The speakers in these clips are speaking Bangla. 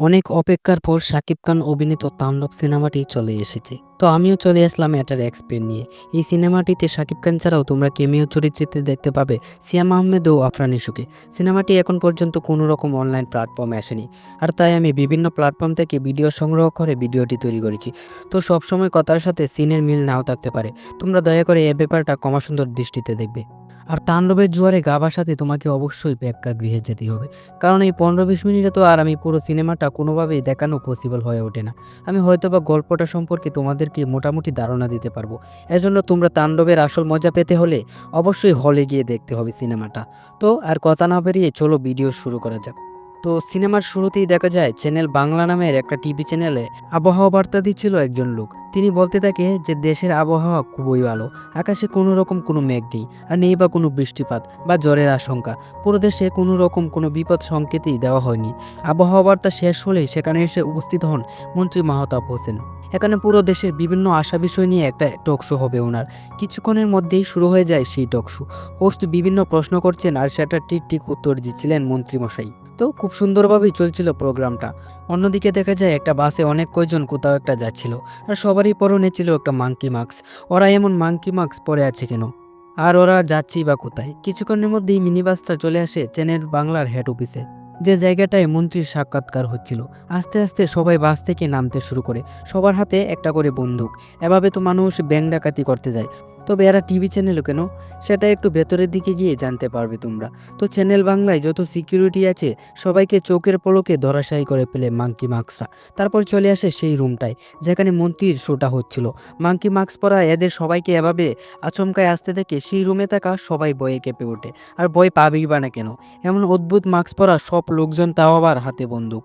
অনেক অপেক্ষার পর শাকিব খান অভিনীত তাণ্ডব সিনেমাটি চলে এসেছে। তো আমিও চলে আসলাম এটার এক্সপের নিয়ে। এই সিনেমাটিতে শাকিব খান ছাড়াও তোমরা কেমিও চরিত্রে দেখতে পাবে সিয়াম আহমেদ ও আফরান ইসুকে। সিনেমাটি এখন পর্যন্ত কোনো রকম অনলাইন প্ল্যাটফর্মে আসেনি। আর তাই আমি বিভিন্ন প্ল্যাটফর্ম থেকে ভিডিও সংগ্রহ করে ভিডিওটি তৈরি করেছি। তো সবসময় কথার সাথে সিনের মিল নাও থাকতে পারে। তোমরা দয়া করে এ ব্যাপারটা কমা সুন্দর দৃষ্টিতে দেখবে। আর তাণ্ডবের জোয়ারে গাবার সাথে তোমাকে অবশ্যই ব্যাখ্যা গৃহে যেতে হবে। কারণ এই পনেরো বিশ মিনিটে তো আর আমি পুরো সিনেমাটা কোনোভাবেই দেখানো পসিবল হয়ে ওঠে না। আমি হয়তো বা গল্পটা সম্পর্কে তোমাদেরকে মোটামুটি ধারণা দিতে পারব। এজন্য তোমরা তাণ্ডবের আসল মজা পেতে হলে অবশ্যই হলে গিয়ে দেখতে হবে সিনেমাটা। তো আর কথা না বেরিয়ে চলো ভিডিও শুরু করা যাক। তো সিনেমার শুরুতেই দেখা যায় চ্যানেল বাংলা নামের একটা টিভি চ্যানেলে আবহাওয়া বার্তা দিচ্ছিল একজন লোক। তিনি বলতে থাকে যে দেশের আবহাওয়া খুবই ভালো, আকাশে কোনো রকম কোনো মেঘ নেই, আর নেই বা কোনো বৃষ্টিপাত বা জ্বরের আশঙ্কা। পুরো দেশে কোনো রকম কোনো বিপদ সংকেতই দেওয়া হয়নি। আবহাওয়া বার্তা শেষ হলেই সেখানে এসে উপস্থিত হন মন্ত্রী মাহতাব হোসেন। এখানে পুরো দেশের বিভিন্ন আশা বিষয় নিয়ে একটা টক শো হবে ওনার। কিছুক্ষণের মধ্যেই শুরু হয়ে যায় সেই টক শো। হোস্ট বিভিন্ন প্রশ্ন করছেন আর সেটা ঠিক ঠিক উত্তর দিচ্ছিলেন মন্ত্রীমশাই। তো খুব সুন্দরভাবেই চলছিল প্রোগ্রামটা। অন্যদিকে দেখা যায় একটা বাসে অনেক কয়জন কোথাও একটা যাচ্ছিল আর সবারই পরনে ছিল একটা মাংকি মাস্ক ওরা এমন মাংকি মাস্ক পরে আছে কেন? আর ওরা যাচ্ছেই বা কোথায়? কিছুক্ষণের মধ্যেই মিনি বাসটা চলে আসে চেনের বাংলার হেড অফিসে যে জায়গাটায় মন্ত্রীর সাক্ষাৎকার হচ্ছিল। আস্তে আস্তে সবাই বাস থেকে নামতে শুরু করে। সবার হাতে একটা করে বন্দুক। এভাবে তো মানুষ ব্যাং ডাকাতি করতে যায়। তবে এরা টিভি চ্যানেলও কেন? সেটা একটু ভেতরের দিকে গিয়ে জানতে পারবে তোমরা। তো চ্যানেল বাংলায় যত সিকিউরিটি আছে, সবাইকে চোখের পলকে ধরাশায়ী করে ফেলে মাঙ্কি মাস্করা তারপর চলে আসে সেই রুমটায়, যেখানে মন্ত্রীর শোটা হচ্ছিল। মাঙ্কি মাস্ক পরা এদের সবাইকে এভাবে আচমকায় আসতে দেখে সেই রুমে থাকা সবাই বয়ে কেঁপে ওঠে। আর ভয় পাবেই বা না কেন? এমন অদ্ভুত মাস্ক পরা সব লোকজন তাও আবার হাতে বন্দুক।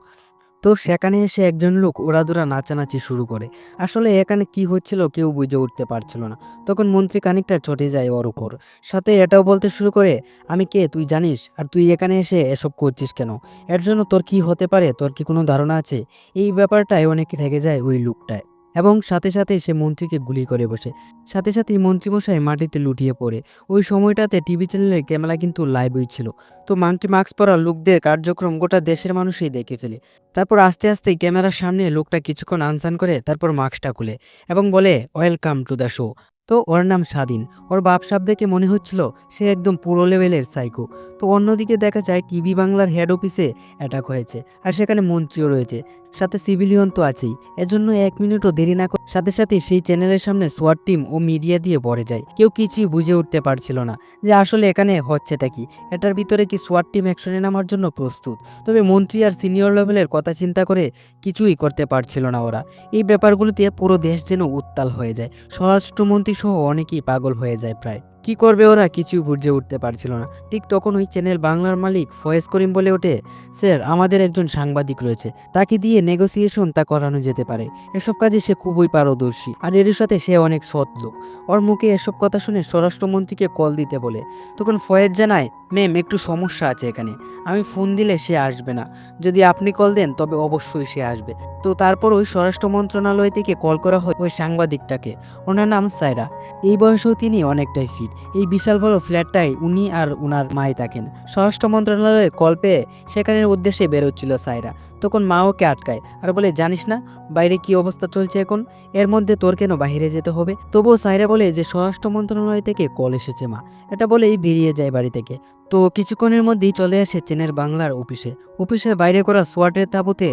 তো সেখানে এসে একজন লোক ওরাদোরা নাচানাচি শুরু করে। আসলে এখানে কি হচ্ছিল কেউ বুঝে উঠতে পারছিল না। তখন মন্ত্রী খানিকটা চটে যায় ওর উপর। সাথে এটাও বলতে শুরু করে, আমি কে? তুই জানিস? আর তুই এখানে এসে এসব করছিস কেন? এর জন্য তোর কি হতে পারে? তোর কি কোনো ধারণা আছে? এই ব্যাপারটায় অনেক রেগে যায় ওই লুকটায়। এবং সাথে সাথে সে মন্ত্রীকে গুলি করে বসে। সাথে সাথেই মন্ত্রীমশাই মাটিতে লুটিয়ে পড়ে। ওই সময়টাতে টিভি চ্যানেলের ক্যামেরা কিন্তু লাইভই ছিল। তো মান্টি মাস্ক পরা লোকদের কার্যক্রম গোটা দেশের মানুষই দেখে ফেলে। তারপর আস্তে আস্তে ক্যামেরার সামনে লোকটা কিছুক্ষণ আনসান করে তারপর মাস্কটা খুলে এবং বলে ওয়েলকাম টু দ্য শো তো ওর নাম স্বাধীন। ওর বাপসাপ দেখে মনে হচ্ছিল সে একদম পুরো লেভেলের সাইকো তো অন্যদিকে দেখা যায় টিভি বাংলার হেড অফিসে অ্যাটাক হয়েছে আর সেখানে মন্ত্রীও রয়েছে। সাথে সিভিলিয়ন তো আছেই। এজন্য এক মিনিটও দেরি না করে সাথে সাথে সেই চ্যানেলের সামনে সোয়ার টিম ও মিডিয়া দিয়ে পড়ে যায়। কেউ কিছুই বুঝে উঠতে পারছিল না যে আসলে এখানে হচ্ছেটা কি। এটার ভিতরে কি সোয়ার টিম অ্যাকশনে নামার জন্য প্রস্তুত? তবে মন্ত্রী আর সিনিয়র লেভেলের কথা চিন্তা করে কিছুই করতে পারছিল না ওরা। এই ব্যাপারগুলোতে পুরো দেশ যেন উত্তাল হয়ে যায়। স্বরাষ্ট্রমন্ত্রী সহ অনেকেই পাগল হয়ে যায় প্রায়। কি করবে ওরা কিছুই বুঝে উঠতে পারছিল না। ঠিক তখন ওই চ্যানেল বাংলার মালিক ফয়েজ করিম বলে ওঠে, স্যার, আমাদের একজন সাংবাদিক রয়েছে। তাকে দিয়ে নেগোসিয়েশন তা করানো যেতে পারে। এসব কাজে সে খুবই পারদর্শী। আর এর সাথে সে অনেক সৎ লোক। ওর মুখে এসব কথা শুনে স্বরাষ্ট্রমন্ত্রীকে কল দিতে বলে। তখন ফয়েজ জানায়, ম্যাম, একটু সমস্যা আছে এখানে। আমি ফোন দিলে সে আসবে না। যদি আপনি কল দেন, তবে অবশ্যই সে আসবে। তো তারপর ওই স্বরাষ্ট্র মন্ত্রণালয় থেকে কল করা হয় ওই সাংবাদিকটাকে। ওনার নাম সাইরা এই বয়সেও তিনি অনেকটাই ফিট এই বিশাল বড় ফ্ল্যাটটাই উনি আর উনার মাই থাকেন। স্বরাষ্ট্র মন্ত্রণালয়ে কল পেয়ে সেখানের উদ্দেশ্যে বেরোচ্ছিল সাইরা। তখন মা ওকে আটকায় আর বলে, জানিস না, বাইরে কি অবস্থা চলছে এখন? এর মধ্যে তোর কেন বাইরে যেতে হবে? তবুও সাইরা বলে যে, স্বরাষ্ট্র মন্ত্রণালয় থেকে কল এসেছে মা। এটা বলেই বেরিয়ে যায় বাড়ি থেকে। তো কিছুক্ষণের মধ্যেই চলে আসে চেনের বাংলার অফিসে। অফিসের বাইরে করা সোয়াটের তাবুতে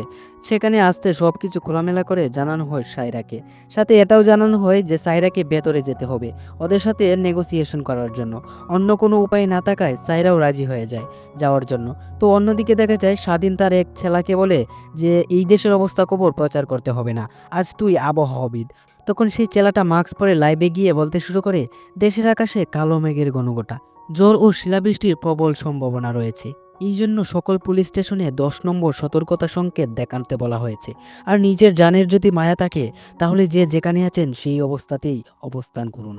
সেখানে আসতে সব কিছু খোলামেলা করে জানানো হয় সাইরাকে। সাথে এটাও জানানো হয় যে সাইরাকে ভেতরে যেতে হবে ওদের সাথে নেগোসিয়েশন করার জন্য। অন্য কোনো উপায় না থাকায় সাইরাও রাজি হয়ে যায় যাওয়ার জন্য। তো অন্যদিকে দেখা যায় স্বাধীন তার এক ছেলাকে বলে যে এই দেশের অবস্থা খবর প্রচার করতে হবে না, আজ তুই আবহাওয়াবিদ। তখন সেই চেলাটা মাস্ক পরে লাইভে গিয়ে বলতে শুরু করে, দেশের আকাশে কালো মেঘের গণগোটা জ্বর ও শিলাবৃষ্টির প্রবল সম্ভাবনা রয়েছে। এই জন্য সকল পুলিশ স্টেশনে দশ নম্বর সতর্কতা সংকেত দেখাতে বলা হয়েছে। আর নিজের জানের যদি মায়া থাকে, তাহলে যে যেখানে আছেন সেই অবস্থাতেই অবস্থান করুন।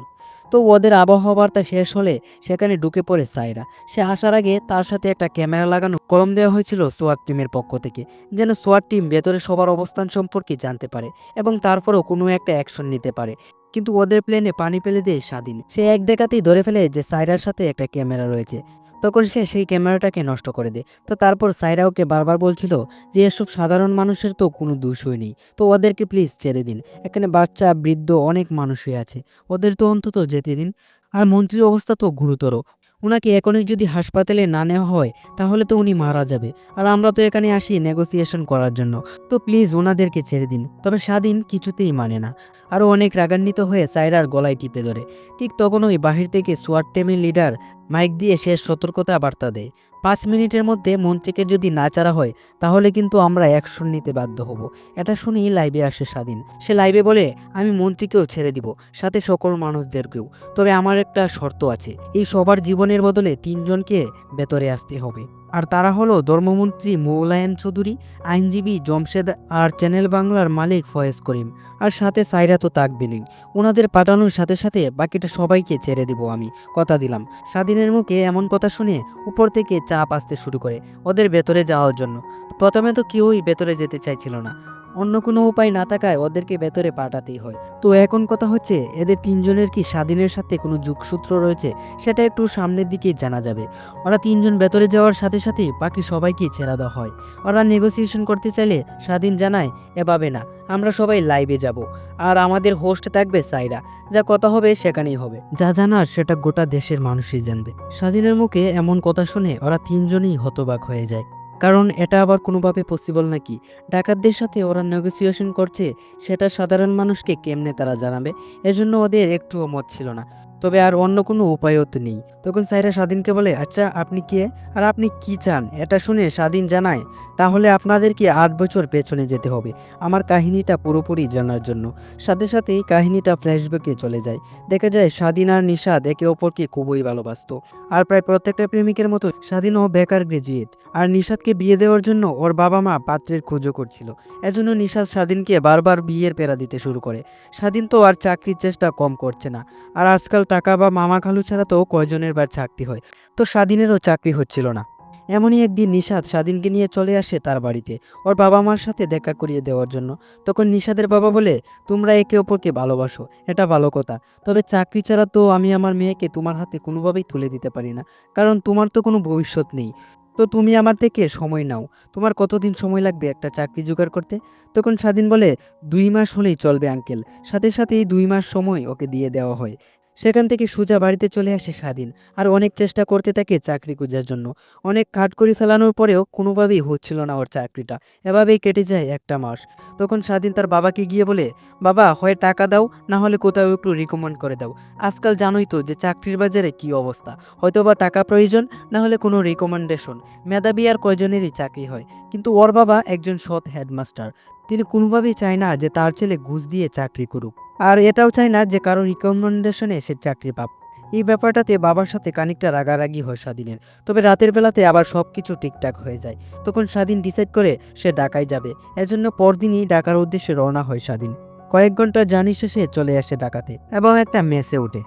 তো ওদের আবহাওয়া বার্তা শেষ হলে সেখানে ঢুকে পড়ে সাইরা। সে আসার আগে তার সাথে একটা ক্যামেরা লাগানো কলম দেওয়া হয়েছিল সোয়াট টিমের পক্ষ থেকে, যেন সোয়াট টিম ভেতরে সবার অবস্থান সম্পর্কে জানতে পারে এবং তারপরও কোনো একটা অ্যাকশন নিতে পারে। কিন্তু ওদের প্লেনে পানি ফেলে দিয়ে স্বাধীন। সে এক দেখাতেই ধরে ফেলে যে সাইরার সাথে একটা ক্যামেরা রয়েছে। তখন সে সেই ক্যামেরাটাকে নষ্ট করে দেয়। তো তারপর সাইরা ওকে বারবার বলছিল যে, এসব সাধারণ মানুষের তো কোনো দোষ হয়নি। তো ওদেরকে প্লিজ ছেড়ে দিন। এখানে বাচ্চা, বৃদ্ধ, অনেক মানুষই আছে। ওদের তো অন্তত যেতে দিন। আর মন্ত্রীর অবস্থা তো গুরুতর। ওনাকে এখনই যদি হাসপাতালে না নেওয়া হয়, তাহলে তো উনি মারা যাবে। আর আমরা তো এখানে আসি নেগোসিয়েশন করার জন্য। তো প্লিজ ওনাদেরকে ছেড়ে দিন। তবে স্বাধীন কিছুতেই মানে না। আরও অনেক রাগান্বিত হয়ে সাইরার গলায় টিপে ধরে। ঠিক তখন ওই বাহির থেকে সোয়ার টেমের লিডার মাইক দিয়ে শেষ সতর্কতা বার্তা দেয়। পাঁচ মিনিটের মধ্যে মন্ত্রীকে যদি না চারা হয়, তাহলে কিন্তু আমরা অ্যাকশন নিতে বাধ্য হব। এটা শুনেই লাইভে আসে স্বাধীন। সে লাইভে বলে, আমি মন্ত্রীকেও ছেড়ে দিব, সাথে সকল মানুষদেরকেও। তবে আমার একটা শর্ত আছে, এই সবার জীবনের বদলে তিনজনকে ভেতরে আসতে হবে। আর তারা হলো ধর্মমন্ত্রী মৌলায়ন চৌধুরী, আইনজীবী জমশেদ আর চ্যানেল বাংলার মালিক ফয়েজ করিম। আর সাথে সাইরা তো তাকবিনি। ওনাদের পাঠানোর সাথে সাথে বাকিটা সবাইকে ছেড়ে দিব আমি, কথা দিলাম। স্বাধীনের মুখে এমন কথা শুনে উপর থেকে চাপ আসতে শুরু করে ওদের ভেতরে যাওয়ার জন্য। প্রথমে তো কেউই ভেতরে যেতে চাইছিল না। অন্য কোনো উপায় না থাকায় ওদেরকে ভেতরে পাঠাতেই হয়। তো এখন কথা হচ্ছে, এদের তিনজনের কি স্বাধীনের সাথে কোনো যুগসূত্র রয়েছে? সেটা একটু সামনের দিকে জানা যাবে। ওরা তিনজন ভেতরে যাওয়ার সাথে সাথে বাকি সবাইকে ছেড়ে দেওয়া হয়। ওরা নেগোসিয়েশন করতে চাইলে স্বাধীন জানায়, এভাবে না, আমরা সবাই লাইভে যাব। আর আমাদের হোস্ট থাকবে সাইরা। যা কথা হবে সেখানেই হবে। যা জানার সেটা গোটা দেশের মানুষই জানবে। স্বাধীনের মুখে এমন কথা শুনে ওরা তিনজনই হতবাক হয়ে যায়। কারণ এটা আবার কোনোভাবে পসিবল নাকি? ডাকাতদের সাথে ওরা নেগোসিয়েশন করছে, সেটা সাধারণ মানুষকে কেমনে তারা জানাবে? এজন্য ওদের একটুও মত ছিল না। তবে আর অন্য কোনো উপায়ও তো নেই। তখন সাইরা স্বাধীনকে বলে আচ্ছা আপনি কে? আর আপনি কি চান? এটা শুনে স্বাধীন জানায়, তাহলে আপনাদেরকে আট বছর পেছনে যেতে হবে। আমার কাহিনীটা পুরোপুরি জানার জন্য। সাথে সাথে এই কাহিনীটা ফ্ল্যাশব্যাকে চলে যায়। দেখা যায়, স্বাধীন আর নিষাদ একে অপরকে খুবই ভালোবাসতো। আর প্রায় প্রত্যেকটা প্রেমিকের মতো স্বাধীনও বেকার গ্রাজুয়েট। আর নিষাদকে বিয়ে দেওয়ার জন্য ওর বাবা মা পাত্রের খোঁজও করছিল। এজন্য নিষাদ স্বাধীনকে বারবার বিয়ের পেরা দিতে শুরু করে। স্বাধীন তো আর চাকরির চেষ্টা কম করছে না। আর আজকাল টাকা বা মামা খালু ছাড়া তো কয়জনের বার চাকরি হয়? তো স্বাধীনেরও চাকরি হচ্ছিল না। এমনই একদিন নিষাদ স্বাধীনকে নিয়ে চলে আসে তার বাড়িতে। ওর বাবা মার সাথে দেখা করিয়ে দেওয়ার জন্য। তখন নিষাদের বাবা বলে, তোমরা একে অপরকে ভালোবাসো, এটা ভালো কথা। তবে চাকরি ছাড়া তো আমি আমার মেয়েকে তোমার হাতে কোনোভাবেই তুলে দিতে পারি না। কারণ তোমার তো কোনো ভবিষ্যৎ নেই। তো তুমি আমার থেকে সময় নাও। তোমার কতদিন সময় লাগবে একটা চাকরি জোগাড় করতে? তখন স্বাধীন বলে, দুই মাস হলেই চলবে, আঙ্কেল। সাথে সাথে এই দুই মাস সময় ওকে দিয়ে দেওয়া হয়। সেখান থেকে সুজা বাড়িতে চলে আসে স্বাধীন, আর অনেক চেষ্টা করতে থাকে চাকরি খোঁজার জন্য। অনেক কাঠ করে ফেলানোর পরেও কোনোভাবেই হচ্ছিল না ওর চাকরিটা। এভাবেই কেটে যায় একটা মাস। তখন স্বাধীন তার বাবাকে গিয়ে বলে, বাবা, হয় টাকা দাও, না হলে কোথাও একটু রিকমেন্ড করে দাও। আজকাল জানোই তো যে চাকরির বাজারে কি অবস্থা। হয়তো বা টাকা প্রয়োজন, না হলে কোনো রিকমেন্ডেশন মেধাবী আর কয়জনেরই চাকরি হয়। কিন্তু ওর বাবা একজন সৎ হেডমাস্টার তিনি কোনোভাবেই চায় না যে তার ছেলে ঘুষ দিয়ে চাকরি করুক। আর এটাও চাই না যে কারও রিকমেন্ডেশনে সে চাকরি পাব এই ব্যাপারটাতে বাবার সাথে খানিকটা রাগারাগি হয় স্বাধীনের। তবে রাতের বেলাতে আবার সব কিছু ঠিকঠাক হয়ে যায়। তখন স্বাধীন ডিসাইড করে সে ঢাকায় যাবে। এজন্য পরদিনই ঢাকার উদ্দেশ্যে রওনা হয় স্বাধীন। কয়েক ঘণ্টা জানি শেষে চলে আসে ডাকাতে এবং একটা মেসে ওঠে।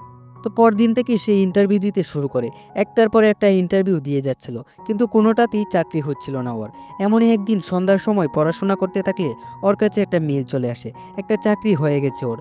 তো পরদিন থেকে সে ইন্টারভিউ দিতে শুরু করে। একটার পরে একটা ইন্টারভিউ দিয়ে যাচ্ছিল, কিন্তু কোনোটাতেই চাকরি হচ্ছিল না ওর। এমনই একদিন সন্ধ্যার সময় পড়াশোনা করতে থাকলে ওর কাছে একটা মেল চলে আসে, একটা চাকরি হয়ে গেছে ওর।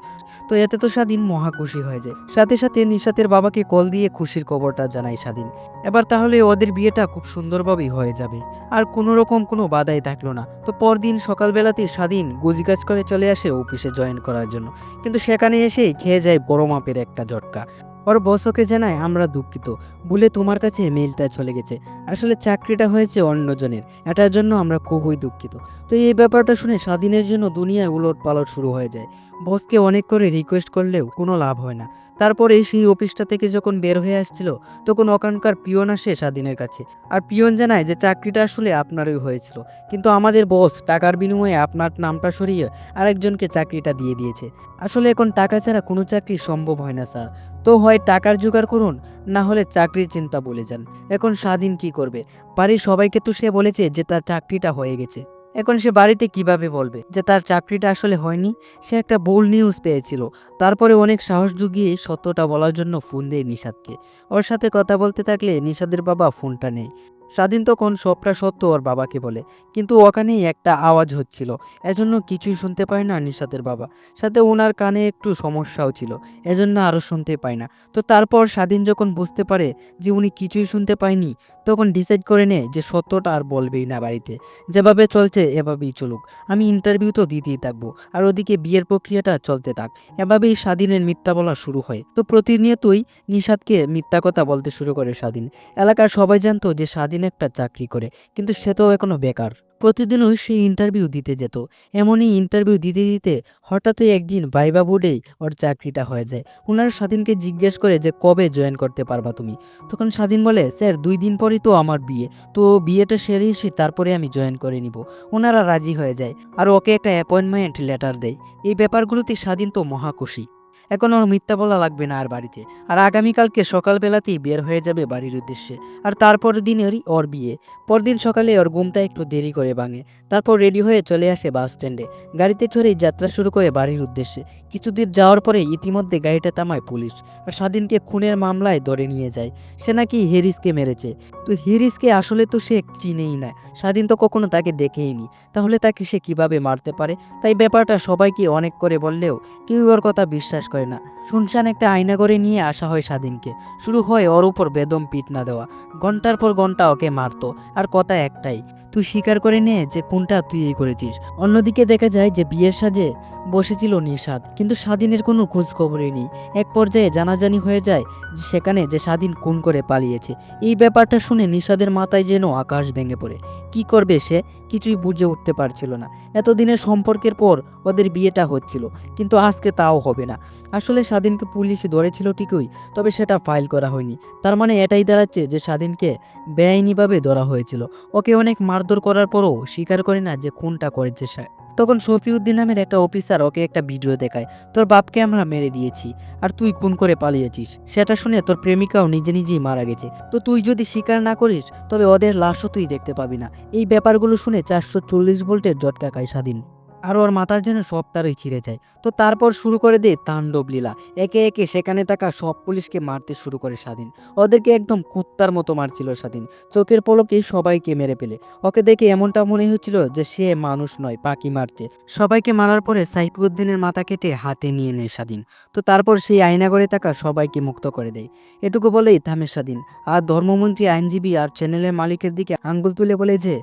তো এতে তো স্বাধীন মহা খুশি হয়ে যায়। সাথে সাথে নিশাতের বাবাকে কল দিয়ে খুশির খবরটা জানায় স্বাধীন। এবার তাহলে ওদের বিয়েটা খুব সুন্দরভাবেই হয়ে যাবে। আর কোনো রকম কোনো বাধাই থাকল না। তো পরদিন সকালবেলাতেই স্বাধীন গুজগাছ করে চলে আসে অফিসে জয়েন করার জন্য। কিন্তু সেখানে এসেই খেয়ে যায় বড় মাপের একটা ঝটকা। ওর বসকে জানায়, আমরা দুঃখিত। বলে তোমার কাছে মেলটা চলে গেছে। আসলে চাকরিটা হয়েছে অন্যজনের। এটার জন্য আমরা খুবই দুঃখিত। তো এই ব্যাপারটা শুনে স্বাধীনের জন্য দুনিয়ায় উলট পালট শুরু হয়ে যায়। বসকে অনেক করে রিকোয়েস্ট করলেও কোনো লাভ হয় না। তারপরে সেই অফিসটা থেকে যখন বের হয়ে আসছিল, তখন ওখানকার পিয়ন আসে স্বাধীনের কাছে। আর পিয়ন জানায় যে চাকরিটা আসলে আপনারই হয়েছিল। কিন্তু আমাদের বস টাকার বিনিময়ে আপনার নামটা সরিয়ে আরেকজনকে চাকরিটা দিয়ে দিয়েছে। আসলে এখন টাকা ছাড়া কোনো চাকরি সম্ভব হয় না, স্যার। তো হয় টাকার জোগাড় করুন, না হলে চাকরির চিন্তা বলে যান। এখন স্বাধীন কি করবে? বাড়ির সবাইকে তো সে বলেছে যে তার চাকরিটা হয়ে গেছে। এখন সে বাড়িতে কীভাবে বলবে যে তার চাকরিটা আসলে হয়নি? সে একটা বোল নিউজ পেয়েছিল। তারপরে অনেক সাহস জুগিয়ে সত্যটা বলার জন্য ফোন দেয় নিষাদকে। ওর সাথে কথা বলতে থাকলে নিষাদের বাবা ফোনটা নেয়। স্বাধীন তখন সবটা সত্য ওর বাবাকে বলে। কিন্তু ওখানেই একটা আওয়াজ হচ্ছিল। এজন্য কিছুই শুনতে পায় না নিশাতের বাবা। সাথে ওনার কানে একটু সমস্যাও ছিল। এজন্য আরও শুনতে পায় না। তো তারপর স্বাধীন যখন বুঝতে পারে যে উনি কিছুই শুনতে পায়নি, তখন ডিসাইড করে নেয় যে সত্যটা আর বলবেই না বাড়িতে। যেভাবে চলছে, এভাবেই চলুক। আমি ইন্টারভিউ তো দিতেই থাকব। আর ওদিকে বিয়ের প্রক্রিয়াটা চলতে থাক। এভাবেই স্বাধীনের মিথ্যা বলা শুরু হয়। তো প্রতিনিয়তই নিষাদকে মিথ্যা কথা বলতে শুরু করে স্বাধীন। এলাকার সবাই জানতো যে স্বাধীন একটা চাকরি করে, কিন্তু সে তো এখনও বেকার। প্রতিদিনই সে ইন্টারভিউ দিতে যেত। এমনই ইন্টারভিউ দিতে দিতে হঠাৎই একদিন ভাইবা বোর্ডেই ওর চাকরিটা হয়ে যায়। ওনারা স্বাধীনকে জিজ্ঞেস করে যে, কবে জয়েন করতে পারবা তুমি? তখন স্বাধীন বলে, স্যার, দুই দিন পরই তো আমার বিয়ে। তো বিয়েটা সেরে এসে তারপরে আমি জয়েন করে নিব। ওনারা রাজি হয়ে যায়। আর ওকে একটা অ্যাপয়েন্টমেন্ট লেটার দেয়। এই ব্যাপারগুলোতে স্বাধীন তো মহাখুশি এখন ওর মিথ্যা বলা লাগবে না আর বাড়িতে। আর আগামীকালকে সকালবেলাতেই বের হয়ে যাবে বাড়ির উদ্দেশ্যে। আর তারপর দিনেরই ওর বিয়ে। পরদিন সকালে ওর ঘুমটা একটু দেরি করে ভাঙে। তারপর রেডি হয়ে চলে আসে বাস স্ট্যান্ডে। গাড়িতে চড়েই যাত্রা শুরু করে বাড়ির উদ্দেশ্যে। কিছুদূর যাওয়ার পরে ইতিমধ্যে গাড়িটা থামায় পুলিশ। আর স্বাধীনকে খুনের মামলায় ধরে নিয়ে যায়। সে নাকি হেরিসকে মেরেছে। তো হেরিসকে আসলে তো সে চিনেই না। স্বাধীন তো কখনো তাকে দেখেইনি। তাহলে তাকে সে কীভাবে মারতে পারে? তাই ব্যাপারটা সবাইকে অনেক করে বললেও কেউ ওর কথা বিশ্বাস করে না। শুনশান একটা আয়না করে নিয়ে আসা হয় স্বাধীনকে। শুরু হয় ওর উপর বেদম পিট না দেওয়া। ঘণ্টার পর ঘণ্টা ওকে মারতো। আর কথা একটাই তুই স্বীকার করে নে যে কোনটা তুই এই করেছিস। অন্যদিকে দেখা যায় যে বিয়ের সাজে বসেছিল নিষাদ কিন্তু স্বাধীনের কোনো খোঁজ খবরই নেই। এক পর্যায়ে জানাজানি হয়ে যায় সেখানে যে স্বাধীন খুন করে পালিয়েছে। এই ব্যাপারটা শুনে নিষাদের মাথায় যেন আকাশ ভেঙে পড়ে। কি করবে সে? কিছুই বুঝে উঠতে পারছিল না। এতদিনের সম্পর্কের পর ওদের বিয়েটা হচ্ছিল, কিন্তু আজকে তাও হবে না। আসলে স্বাধীনকে পুলিশ ধরেছিল ঠিকই, তবে সেটা ফাইল করা হয়নি। তার মানে এটাই দাঁড়াচ্ছে যে স্বাধীনকে বেআইনিভাবে ধরা হয়েছিল। ওকে অনেক মারধর করার পরও স্বীকার করে না যে খুনটা করেছে সে। তখন শফিউদ্দিন নামের একটা অফিসার ওকে একটা ভিডিও দেখায়, তোর বাপকে আমরা মেরে দিয়েছি, আর তুই খুন করে পালিয়েছিস। সেটা শুনে তোর প্রেমিকাও নিজে নিজেই মারা গেছে। তো তুই যদি স্বীকার না করিস, তবে ওদের লাশও তুই দেখতে পাবি না। এই ব্যাপারগুলো শুনে চারশো চল্লিশ ভোল্টের জটকা খায় স্বাধীন। আর ওর মাথার যেন সব তারই ছিঁড়ে যায়। তো তারপর শুরু করে দেয় তাণ্ডব লীলা। একে একে সেখানে থাকা সব পুলিশকে মারতে শুরু করে স্বাধীন। ওদেরকে একদম কুত্তার মতো মারছিল স্বাধীন। চোখের পলকে সবাইকে মেরে ফেলে। ওকে দেখে এমনটা মনে হচ্ছিল যে সে মানুষ নয়, পাখি মারছে। সবাইকে মারার পরে সাইফুদ্দিনের মাথা কেটে হাতে নিয়ে নেয় স্বাধীন। তো তারপর সেই আয়না করে থাকা সবাইকে মুক্ত করে দেয়। এটুকু বলেই থামে স্বাধীন। আর ধর্মমন্ত্রী, আইনজীবী আর চ্যানেলের মালিকের দিকে আঙ্গুল তুলে বলে যে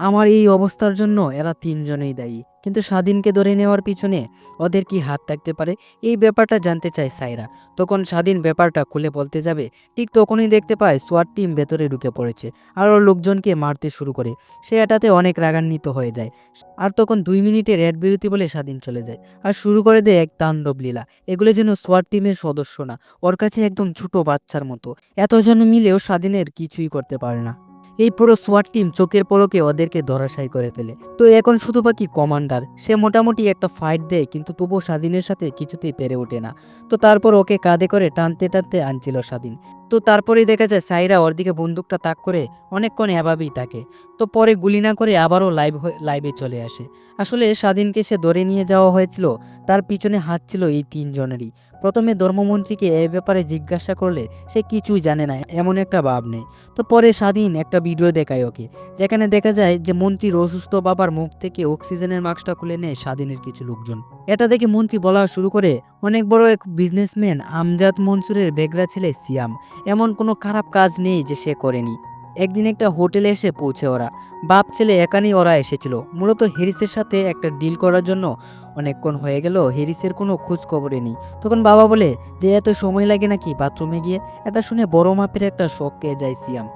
আমার এই অবস্থার জন্য এরা তিনজনেই দায়ী। কিন্তু স্বাধীনকে ধরে নেওয়ার পিছনে ওদের কি হাত থাকতে পারে? এই ব্যাপারটা জানতে চায় সাইরা। তখন স্বাধীন ব্যাপারটা খুলে বলতে যাবে, ঠিক তখনই দেখতে পায় সোয়াট টিম ভেতরে ঢুকে পড়েছে আর ওর লোকজনকে মারতে শুরু করে। সে এটাতে অনেক রাগান্বিত হয়ে যায়। আর তখন দুই মিনিটের অ্যাড বিরতি বলে স্বাধীন চলে যায়। আর শুরু করে দেয় এক তাণ্ডব লীলা। এগুলো যেন সোয়াট টিমের সদস্য না, ওর কাছে একদম ছোট বাচ্চার মতো। এতজন মিলেও স্বাধীনের কিছুই করতে পারে না। এই পুরো সোয়াট টিম চোখের পরকে ওদেরকে ধরাশায়ী করে ফেলে। তো এখন শুধু বাকি কমান্ডার সে মোটামুটি একটা ফাইট দেয়, কিন্তু তবুও স্বাধীনের সাথে কিছুতেই পেরে ওঠে না। তো তারপর ওকে কাঁধে করে টানতে টানতে আনছিল স্বাধীন। তো তারপরেই দেখা যায় সাইরা ওর দিকে বন্দুকটা তাক করে অনেকক্ষণ এভাবেই থাকে তো পরে গুলি না করে আবারও লাইভ লাইভে চলে আসে। আসলে স্বাধীনকে সে ধরে নিয়ে যাওয়া হয়েছিল, তার পিছনে হাত ছিল এই তিনজনেরই। প্রথমে ধর্মমন্ত্রীকে এ ব্যাপারে জিজ্ঞাসা করলে সে কিছুই জানে না, এমন একটা ভাব নেই। তো পরে স্বাধীন একটা ভিডিও দেখায় ওকে, যেখানে দেখা যায় যে মন্ত্রীর অসুস্থ বাবার মুখ থেকে অক্সিজেনের মাস্কটা খুলে নেয় স্বাধীনের কিছু লোকজন। এটা দেখে মন্ত্রী বলা শুরু করে অনেক বড় এক বিজনেসম্যান আমজাদ মনসুরের বেগরা ছেলে সিয়াম। এমন কোনো খারাপ কাজ নেই যে সে করেনি। একদিন একটা হোটেলে এসে পৌঁছে ওরা। বাপ ছেলে একানেই ওরা এসেছিল। মূলত হেরিসের সাথে একটা ডিল করার জন্য অনেকক্ষণ হয়ে গেল। হেরিসের কোনো খোঁজ খবরে নেই। তখন বাবা বলে, যে এত সময় লাগে নাকি বাথরুমে গিয়ে? এটা শুনে বড় মাপের একটা শখ পেয়ে যায় সিয়াম।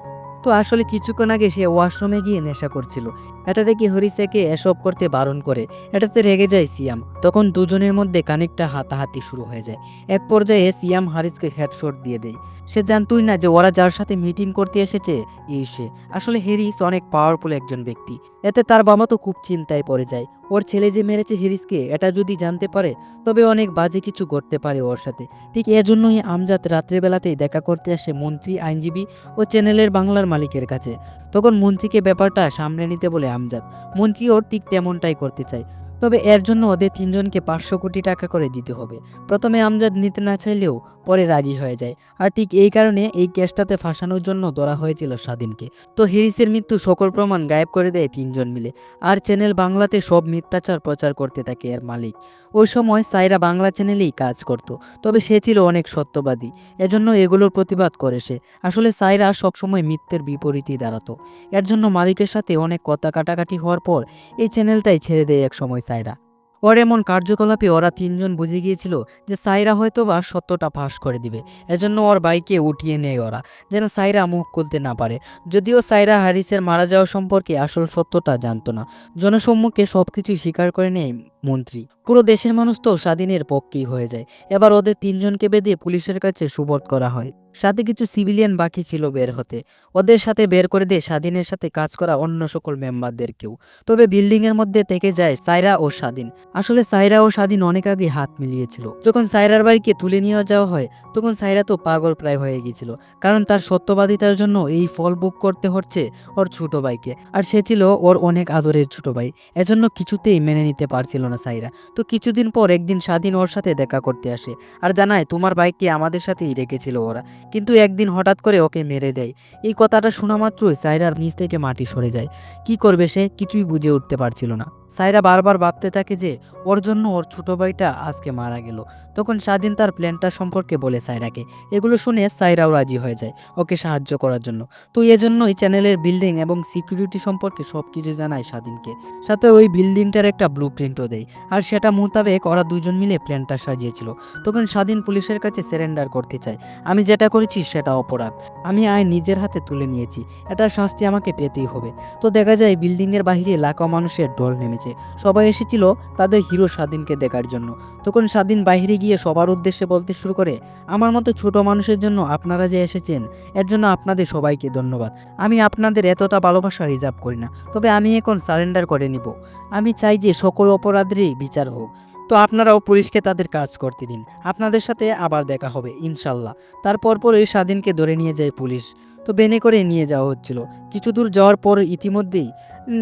তো আসলে কিছুক্ষণ আগে সে ওয়াশরুমে গিয়ে নেশা করছিল। এটা দেখি হরিসাকে এসব করতে বারণ করে? এটাতে রেগে যায় সিয়াম। তখন দুজনের মধ্যে কানেকটা হাতাহাতি শুরু হয়ে যায়। এক পর্যায়ে সিয়াম হারিসকে হেডশট দিয়ে দেয়। সে জানতই না যে ওরা যার সাথে মিটিং করতে এসেছে, এই সে। আসলে হেরিস অনেক পাওয়ারফুল একজন ব্যক্তি। এতে তার বাবা তো খুব চিন্তায় পড়ে যায়। ওর ছেলে যে মেরেছে হিরিসকে এটা যদি জানতে পারে, তবে অনেক বাজে কিছু করতে পারে ওর সাথে। ঠিক এজন্যই আমজাদ রাত্রেবেলাতেই দেখা করতে আসে মন্ত্রী, আইনজীবী ও চ্যানেলের বাংলার মালিকের কাছে। তখন মন্ত্রীকে ব্যাপারটা সামনে নিতে বলে আমজাদ। মন্ত্রী ওর ঠিক তেমনটাই করতে চায়। তবে এর জন্য ওদের তিনজনকে পাঁচশো কোটি টাকা করে দিতে হবে। প্রথমে আমজাদ নিতে না চাইলেও পরে রাজি হয়ে যায়। আর ঠিক এই কারণে এই কেসটাতে ফাঁসানোর জন্য ধরা হয়েছিল স্বাধীনকে। তো হিরিসের মৃত্যু সকল প্রমাণ গায়েব করে দেয় তিনজন মিলে। আর চ্যানেল বাংলাতে সব মিথ্যাচার প্রচার করতে থাকে এর মালিক। ওই সময় সাইরা বাংলা চ্যানেলেই কাজ করত, তবে সে ছিল অনেক সত্যবাদী। এজন্য এগুলোর প্রতিবাদ করে সে। আসলে সাইরা সবসময় মিথ্যের বিপরীতই দাঁড়াতো। এর জন্য মালিকের সাথে অনেক কথা কাটাকাটি হওয়ার পর এই চ্যানেলটাই ছেড়ে দেয় এক সময় সাইরা। ওর এমন কার্যকলাপে ওরা তিনজন বুঝে গিয়েছিল যে সাইরা হয়তো বা সত্যটা ফাঁস করে দিবে। এজন্য ওর বাইকে উঠিয়ে নেয় ওরা, যেন সাইরা মুখ খুলতে না পারে। যদিও সাইরা হারিসের মারা যাওয়া সম্পর্কে আসল সত্যটা জানতো না। জনসম্মুখে সব কিছুই স্বীকার করে নেয় মন্ত্রী। পুরো দেশের মানুষ তো স্বাধীনের পক্ষেই হয়ে যায়। এবার ওদের তিনজনকে বেঁধে পুলিশের কাছে সুবোধ করা হয়। সাথে কিছু সিভিলিয়ান বাকি ছিল বের হতে। ওদের সাথে বের করে দিয়ে স্বাধীনের সাথে কাজ করা অন্য সকল মেম্বারদেরকেও। তবে বিল্ডিং এর মধ্যে থেকে যায় সাইরা ও স্বাধীন। আসলে সাইরা ও স্বাধীন অনেক আগে হাত মিলিয়েছিল। যখন সাইরার বাড়িকে তুলে নিয়ে যাওয়া হয়, তখন সাইরা তো পাগল প্রায় হয়ে গিয়েছিল। কারণ তার সত্যবাদিতার জন্য এই ফল বুক করতে হচ্ছে ওর ছোট ভাইকে। আর সে ছিল ওর অনেক আদরের ছোট ভাই। এজন্য কিছুতেই মেনে নিতে পারছিল না। সাইরা। তো কিছুদিন পর একদিন স্বাধীন ওর সাথে দেখা করতে আসে আর জানায়, তোমার বাইককে আমাদের সাথেই রেখেছিল ওরা? কিন্তু একদিন হঠাৎ করে ওকে মেরে দেয়। এই কথাটা শোনা মাত্রই সাইরার নিচ থেকে মাটি সরে যায়। কি করবে সে? কিছুই বুঝে উঠতে পারছিল না। সাইরা বারবার ভাবতে থাকে যে, ওর জন্য ওর ছোট ভাইটা আজকে মারা গেল। তখন স্বাধীন তার প্ল্যানটা সম্পর্কে বলে সাইরাকে। এগুলো শুনে সাইরাও রাজি হয়ে যায় ওকে সাহায্য করার জন্য। তো এজন্যই চ্যানেলের বিল্ডিং এবং সিকিউরিটি সম্পর্কে সব কিছু জানায় স্বাধীনকে। সাথে ওই বিল্ডিংটার একটা ব্লু প্রিন্টও দেয়। আর সেটা মোতাবেক ওরা দুজন মিলে প্ল্যানটা সাজিয়েছিল। তখন স্বাধীন পুলিশের কাছে সারেন্ডার করতে চায়। আমি যেটা করেছি সেটা অপরাধ। আমি আয় নিজের হাতে তুলে নিয়েছি। এটার শাস্তি আমাকে পেতেই হবে। তো দেখা যায় বিল্ডিংয়ের বাহিরে লাখো মানুষের ঢোল নেমেছে। সবাই এসেছিল তাদের হিরো স্বাধীনকে দেখার জন্য। তখন স্বাধীন বাইরে গিয়ে সবার উদ্দেশ্যে বলতে শুরু করে, আমার মতো ছোট মানুষের জন্য আপনারা যে এসেছেন, এর জন্য আপনাদের সবাইকে ধন্যবাদ। আমি আপনাদের এতটা ভালোবাসা রিজার্ভ করি না। তবে আমি এখন সারেন্ডার করে নিব। আমি চাই যে সকল অপরাধেরই বিচার হোক। তো আপনারাও পুলিশকে তাদের কাজ করতে দিন। আপনাদের সাথে আবার দেখা হবে, ইনশাল্লাহ। তারপর পরে স্বাধীনকে ধরে নিয়ে যায় পুলিশ। তো বেনে করে নিয়ে যাওয়া হচ্ছিল। কিছু দূর যাওয়ার পর ইতিমধ্যেই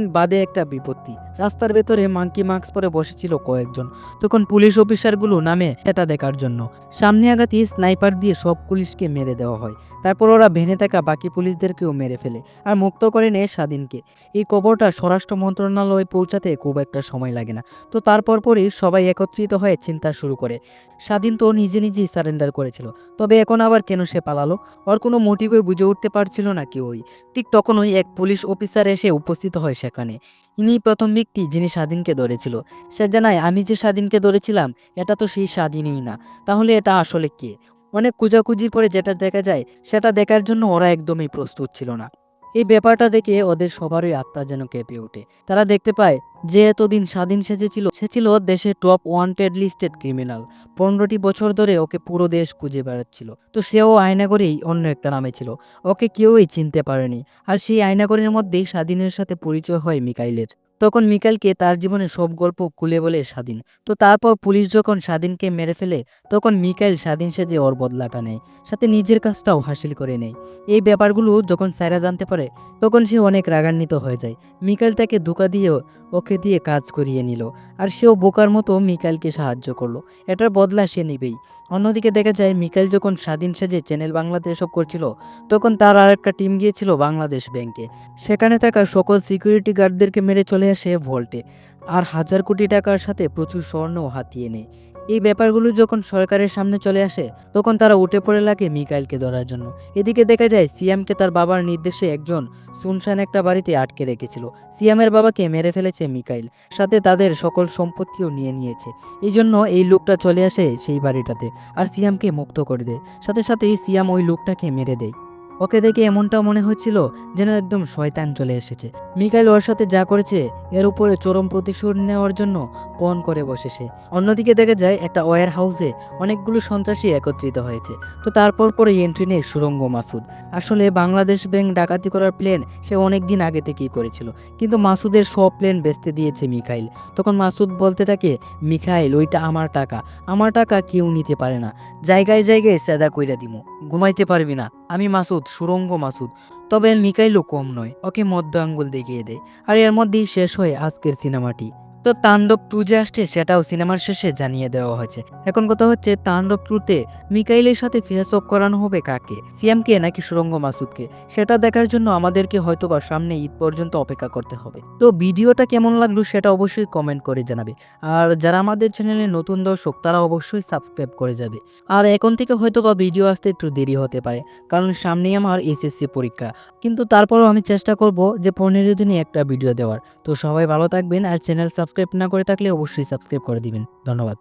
বাদে একটা বিপত্তি। রাস্তার ভেতরে মাঙ্কি মাস্ক পরে বসেছিল কয়েকজন। তখন পুলিশ অফিসারগুলো নামে সেটা দেখার জন্য। সামনে আগাতি স্নাইপার দিয়ে সব পুলিশকে মেরে দেওয়া হয়। তারপর ওরা ভেনে থাকা বাকি পুলিশদেরকেও মেরে ফেলে আর মুক্ত করে নেয় স্বাধীনকে। এই কবরটা স্বরাষ্ট্র মন্ত্রণালয়ে পৌঁছাতে খুব একটা সময় লাগে না। তো তারপর পরই সবাই একত্রিত হয়ে চিন্তা শুরু করে। স্বাধীন তো নিজে নিজেই সারেন্ডার করেছিল। তবে এখন আবার কেন সে পালালো? ওর কোনো মোটিভে বুঝে উঠতে পারছিল না কেউই। ঠিক তখনই এক পুলিশ অফিসার এসে উপস্থিত হয় সেখানে। ইনি প্রথম ব্যক্তি যিনি স্বাধীনকে ধরেছিল। সে জানায়, আমি যে স্বাধীনকে ধরেছিলাম, এটা তো সেই স্বাধীনই না। তাহলে এটা আসলে কে? অনেক কুজাকুজি পরে যেটা দেখা যায়, সেটা দেখার জন্য ওরা একদমই প্রস্তুত ছিল না। এই ব্যাপারটা দেখে ওদের সবারই আত্মা যেন কেঁপে ওঠে। তারা দেখতে পায়, যে এতদিন স্বাধীন সেজেছিল, সে ছিল দেশের টপ ওয়ান্টেড লিস্টেড ক্রিমিনাল পনেরোটি বছর ধরে ওকে পুরো দেশ খুঁজে বেড়াচ্ছিল। তো সেও আয়নাগরেই অন্য একটা নামে ছিল। ওকে কেউই চিনতে পারেনি। আর সেই আয়নাগরের মধ্যেই স্বাধীনের সাথে পরিচয় হয় মিকাইলের। তখন মিকাইলকে তার জীবনের সব গল্প খুলে বলে স্বাধীন। তো তারপর পুলিশ যখন স্বাধীনকে মেরে ফেলে, তখন মিকাইল স্বাধীন সেজে ওর বদলাটা নেয়, সাথে নিজের কাজটাও হাসিল করে নেয়। এই ব্যাপারগুলো যখন সাইরা জানতে পারে, তখন সে অনেক রাগান্বিত হয়ে যায়। মিকাইল তাকে ধোকা দিয়ে ওকে দিয়ে কাজ করিয়ে নিল, আর সেও বোকার মতো মিকাইলকে সাহায্য করল। এটার বদলা সে নেবেই। অন্যদিকে দেখা যায়, মিকাইল যখন স্বাধীন সেজে চ্যানেল বাংলাতে এসব করছিল, তখন তার আর একটা টিম গিয়েছিল বাংলাদেশ ব্যাংকে। সেখানে থাকা সকল সিকিউরিটি গার্ডদেরকে মেরে চলে আসে ভোল্টে। আর হাজার কোটি টাকার সাথে প্রচুর স্বর্ণও হাতিয়ে নেয়। এই ব্যাপারগুলো যখন সরকারের সামনে চলে আসে, তখন তারা উঠে পড়ে লাগে মিকাইলকে ধরার জন্য। এদিকে দেখা যায়, সিয়ামকে তার বাবার নির্দেশে একজন সুনসান একটা বাড়িতে আটকে রেখেছিল। সিয়ামের বাবাকে মেরে ফেলেছে মিকাইল। সাথে তাদের সকল সম্পত্তিও নিয়ে নিয়েছে। এই জন্য এই লোকটা চলে আসে সেই বাড়িটাতে। আর সিয়ামকে মুক্ত করে দেয়। সাথে সাথেই সিয়াম ওই লোকটাকে মেরে দেয়। ওকে দেখে এমনটাও মনে হচ্ছিল যেন একদম শয়তান চলে এসেছে। মিকাইল ওর সাথে যা করেছে, এর উপরে চরম প্রতিশোধ নেওয়ার জন্য পণ করে বসে সে। অন্যদিকে দেখা যায় একটা ওয়ার হাউসে অনেকগুলো সন্ত্রাসী একত্রিত হয়েছে। তো তারপর পরে এন্ট্রি নেয় সুরঙ্গ মাসুদ। আসলে বাংলাদেশ ব্যাংক ডাকাতি করার প্ল্যান সে অনেক দিন আগে থেকেই করেছিল। কিন্তু মাসুদের সব প্ল্যান বেচতে দিয়েছে মিকাইল। তখন মাসুদ বলতে থাকে মিখাইল ওইটা আমার টাকা। আমার টাকা কেউ নিতে পারে না। জায়গায় জায়গায় সেদা কইরা দিমু। ঘুমাইতে পারবি না। আমি মাসুদ সুরঙ্গ মাসুদ। তবে মিকাইলও কম নয়, ওকে মধ্য আঙ্গুল দেখিয়ে দেয়। আর এর মধ্যেই শেষ হয় আজকের সিনেমাটি। তো তাণ্ডব টু যে আসছে, সেটাও সিনেমার শেষে জানিয়ে দেওয়া হয়েছে। এখন কথা হচ্ছে, তাণ্ডব টুতে মিকাইলের সাথে ফেস অফ করানো হবে কাকে? সিয়ামকে নাকি সুরঙ্গ মাসুদকে? সেটা দেখার জন্য আমাদেরকে হয়তোবা সামনে ঈদ পর্যন্ত অপেক্ষা করতে হবে। তো ভিডিওটা কেমন লাগল সেটা অবশ্যই কমেন্ট করে জানাবে। আর যারা আমাদের চ্যানেলে নতুন দর্শক, তারা অবশ্যই সাবস্ক্রাইব করে যাবে। আর এখন থেকে হয়তোবা ভিডিও আসতে একটু দেরি হতে পারে, কারণ সামনেই আমার এসএসসি পরীক্ষা। কিন্তু তারপরও আমি চেষ্টা করব যে পনেরো দিনে একটা ভিডিও দেওয়ার। তো সবাই ভালো থাকবেন, আর চ্যানেল সাবস্ক্রাইব না করে থাকলে অবশ্যই সাবস্ক্রাইব করে দিবেন। ধন্যবাদ।